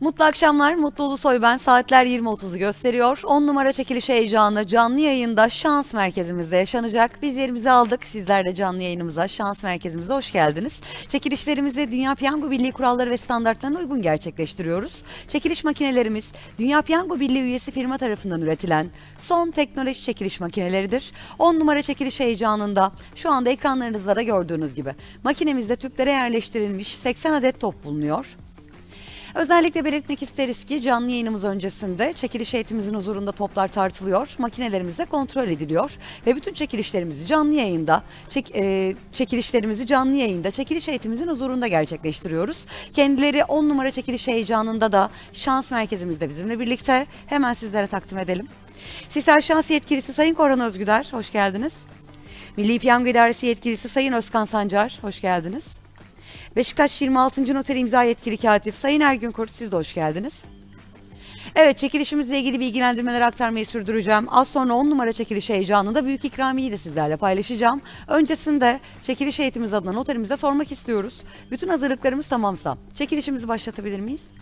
Mutlu akşamlar, Mutlu Ulusoy ben. Saatler 20.30'u gösteriyor. 10 numara çekiliş heyecanı canlı yayında Şans Merkezimizde yaşanacak. Biz yerimizi aldık. Sizler de canlı yayınımıza, Şans Merkezimize hoş geldiniz. Çekilişlerimizi Dünya Piyango Birliği kuralları ve standartlarına uygun gerçekleştiriyoruz. Çekiliş makinelerimiz Dünya Piyango Birliği üyesi firma tarafından üretilen son teknoloji çekiliş makineleridir. 10 numara çekiliş heyecanında şu anda ekranlarınızda da gördüğünüz gibi makinemizde tüplere yerleştirilmiş 80 adet top bulunuyor. Özellikle belirtmek isteriz ki canlı yayınımız öncesinde çekiliş heyetimizin huzurunda toplar tartılıyor, makinelerimiz de kontrol ediliyor ve bütün çekilişlerimizi canlı yayında, çek, e, çekilişlerimizi canlı yayında çekiliş heyetimizin huzurunda gerçekleştiriyoruz. Kendileri 10 numara çekiliş heyecanında da şans merkezimizde bizimle birlikte hemen sizlere takdim edelim. Sisal Şans Yetkilisi Sayın Korhan Özgüder, hoş geldiniz. Milli Piyango İdaresi Yetkilisi Sayın Özkan Sancar, hoş geldiniz. Beşiktaş 26. Noter imza yetkili katip Sayın Ergün Kurt siz de hoş geldiniz. Evet çekilişimizle ilgili bilgilendirmeleri aktarmayı sürdüreceğim. Az sonra 10 numara çekiliş heyecanında büyük ikramiyeyi de sizlerle paylaşacağım. Öncesinde çekiliş heyetimiz adına noterimize sormak istiyoruz. Bütün hazırlıklarımız tamamsa çekilişimizi başlatabilir miyiz?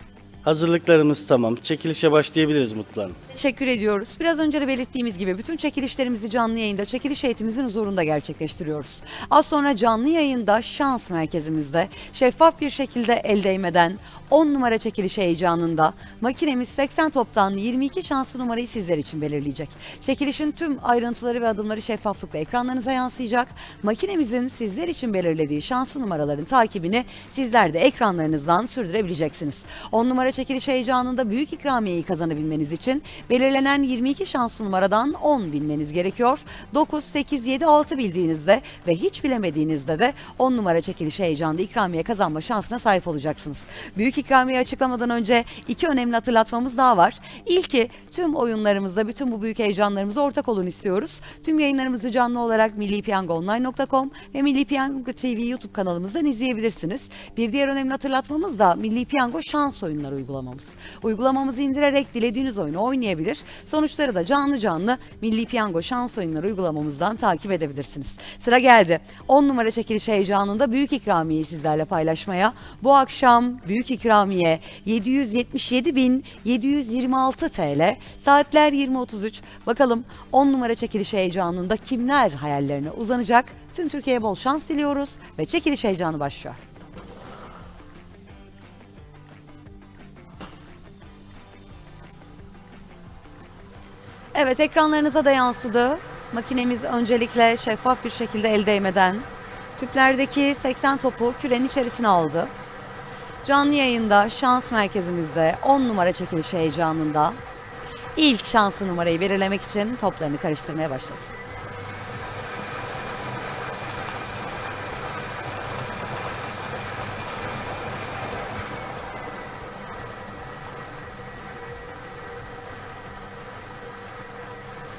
Hazırlıklarımız tamam. Çekilişe başlayabiliriz Mutlu Hanım. Teşekkür ediyoruz. Biraz önce de belirttiğimiz gibi bütün çekilişlerimizi canlı yayında çekiliş heyetimizin huzurunda gerçekleştiriyoruz. Az sonra canlı yayında şans merkezimizde şeffaf bir şekilde el değmeden 10 numara çekiliş heyecanında makinemiz 80 toptan 22 şanslı numarayı sizler için belirleyecek. Çekilişin tüm ayrıntıları ve adımları şeffaflıkla ekranlarınıza yansıyacak. Makinemizin sizler için belirlediği şanslı numaraların takibini sizler de ekranlarınızdan sürdürebileceksiniz. 10 numara çekiliş heyecanında büyük ikramiyeyi kazanabilmeniz için belirlenen 22 şanslı numaradan 10 bilmeniz gerekiyor. 9, 8, 7, 6 bildiğinizde ve hiç bilemediğinizde de 10 numara çekiliş heyecanında ikramiye kazanma şansına sahip olacaksınız. Büyük ikramiye açıklamadan önce iki önemli hatırlatmamız daha var. İlki tüm oyunlarımızda bütün bu büyük heyecanlarımıza ortak olun istiyoruz. Tüm yayınlarımızı canlı olarak millipiyangoonline.com ve Milli Piyango TV YouTube kanalımızdan izleyebilirsiniz. Bir diğer önemli hatırlatmamız da Milli Piyango şans oyunları uygulamamız. Uygulamamızı indirerek dilediğiniz oyunu oynayabilir. Sonuçları da canlı canlı Milli Piyango şans oyunları uygulamamızdan takip edebilirsiniz. Sıra geldi. 10 numara çekiliş heyecanında büyük ikramiyeyi sizlerle paylaşmaya. Bu akşam büyük ikramiye 777.726 TL. Saatler 20.33. Bakalım 10 numara çekiliş heyecanında kimler hayallerine uzanacak? Tüm Türkiye'ye bol şans diliyoruz ve çekiliş heyecanı başlıyor. Evet ekranlarınıza da yansıdı. Makinemiz öncelikle şeffaf bir şekilde el değmeden tüplerdeki 80 topu kürenin içerisine aldı. Canlı yayında şans merkezimizde 10 numara çekiliş heyecanında ilk şanslı numarayı belirlemek için toplarını karıştırmaya başladı.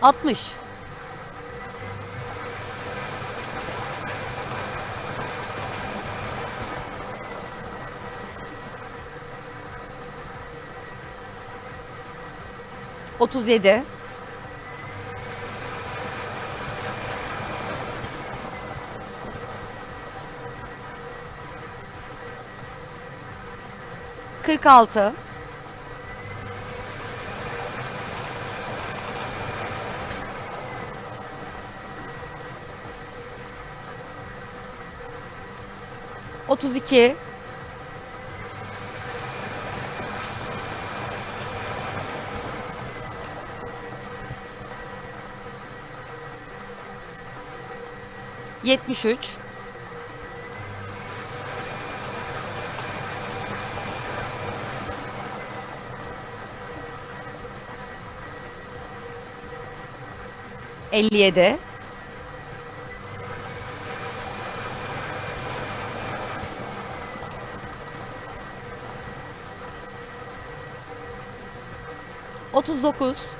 Altmış. Otuz yedi. Kırk altı. Otuz iki. Yetmiş üç. Elli yedi. 39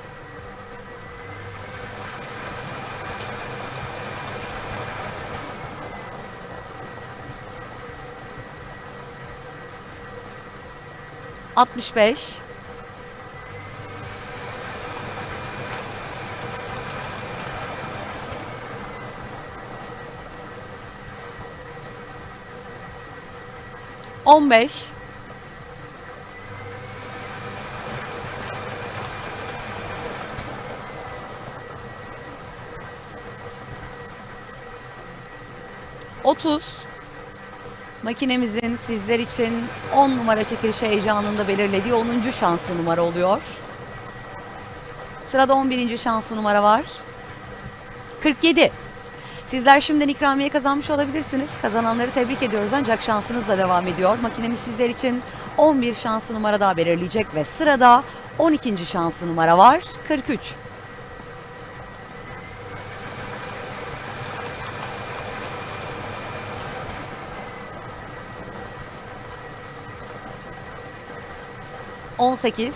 65 15 30. Makinemizin sizler için 10 numara çekiliş heyecanında belirlediği 10. şanslı numara oluyor. Sırada 11. şanslı numara var. 47. Sizler şimdiden ikramiye kazanmış olabilirsiniz. Kazananları tebrik ediyoruz ancak şansınız da devam ediyor. Makinemiz sizler için 11 şanslı numara daha belirleyecek ve sırada 12. şanslı numara var. 43. On sekiz.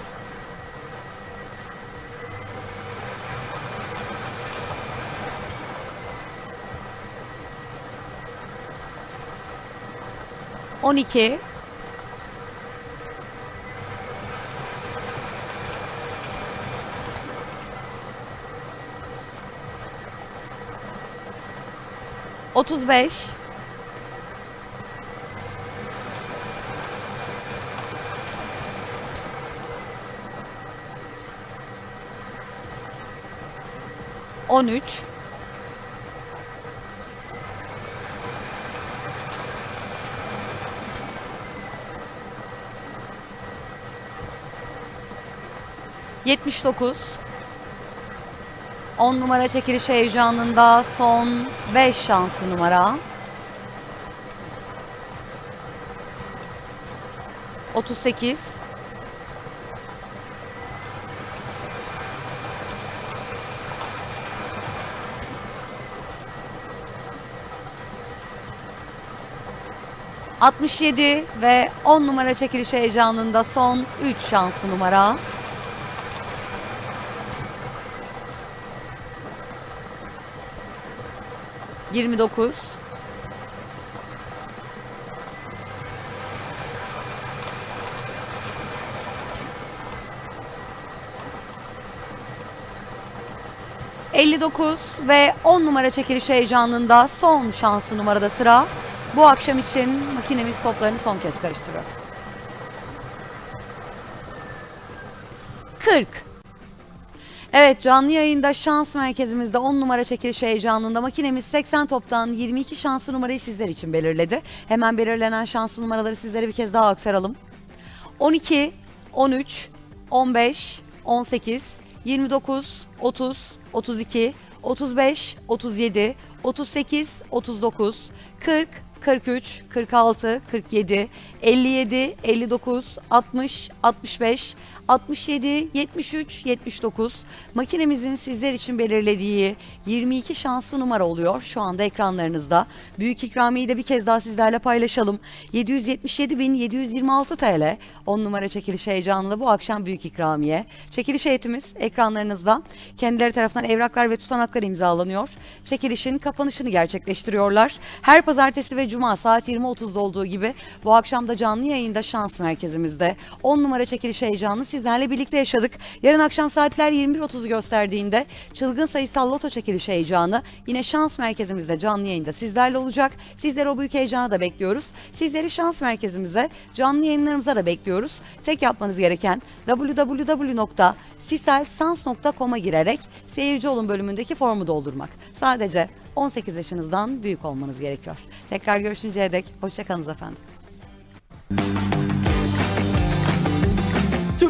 On iki. Otuz beş. On üç. Yetmiş dokuz. 10 numara çekiliş heyecanında son 5 şanslı numara. 38 67 ve 10 numara çekiliş heyecanında son 3 şanslı numara. 29 59 ve 10 numara çekiliş heyecanında son şanslı numarada sıra. Bu akşam için makinemiz toplarını son kez karıştırıyor. 40 Evet canlı yayında şans merkezimizde 10 numara çekiliş heyecanında makinemiz 80 toptan 22 şanslı numarayı sizler için belirledi. Hemen belirlenen şanslı numaraları sizlere bir kez daha aktaralım. 12, 13, 15, 18, 29, 30, 32, 35, 37, 38, 39, 40, 43, 46, 47, 57, 59, 60, 65, 67, 73, 79 makinemizin sizler için belirlediği 22 şanslı numara oluyor şu anda ekranlarınızda. Büyük ikramiyi de bir kez daha sizlerle paylaşalım. 777.726 TL 10 numara çekiliş heyecanlı bu akşam büyük ikramiye. Çekiliş heyetimiz ekranlarınızda. Kendileri tarafından evraklar ve tutanaklar imzalanıyor. Çekilişin kapanışını gerçekleştiriyorlar. Her pazartesi ve cuma saat 20.30'da olduğu gibi bu akşam da canlı yayında şans merkezimizde 10 numara çekiliş heyecanını sizlerle birlikte yaşadık. Yarın akşam saatler 21.30'u gösterdiğinde çılgın sayısal loto çekiliş heyecanı yine şans merkezimizde canlı yayında sizlerle olacak. Sizleri o büyük heyecana da bekliyoruz. Sizleri şans merkezimize canlı yayınlarımıza da bekliyoruz. Tek yapmanız gereken www.siselsans.com'a girerek seyirci olun bölümündeki formu doldurmak. Sadece 18 yaşınızdan büyük olmanız gerekiyor. Tekrar görüşünceye dek hoşçakalınız efendim.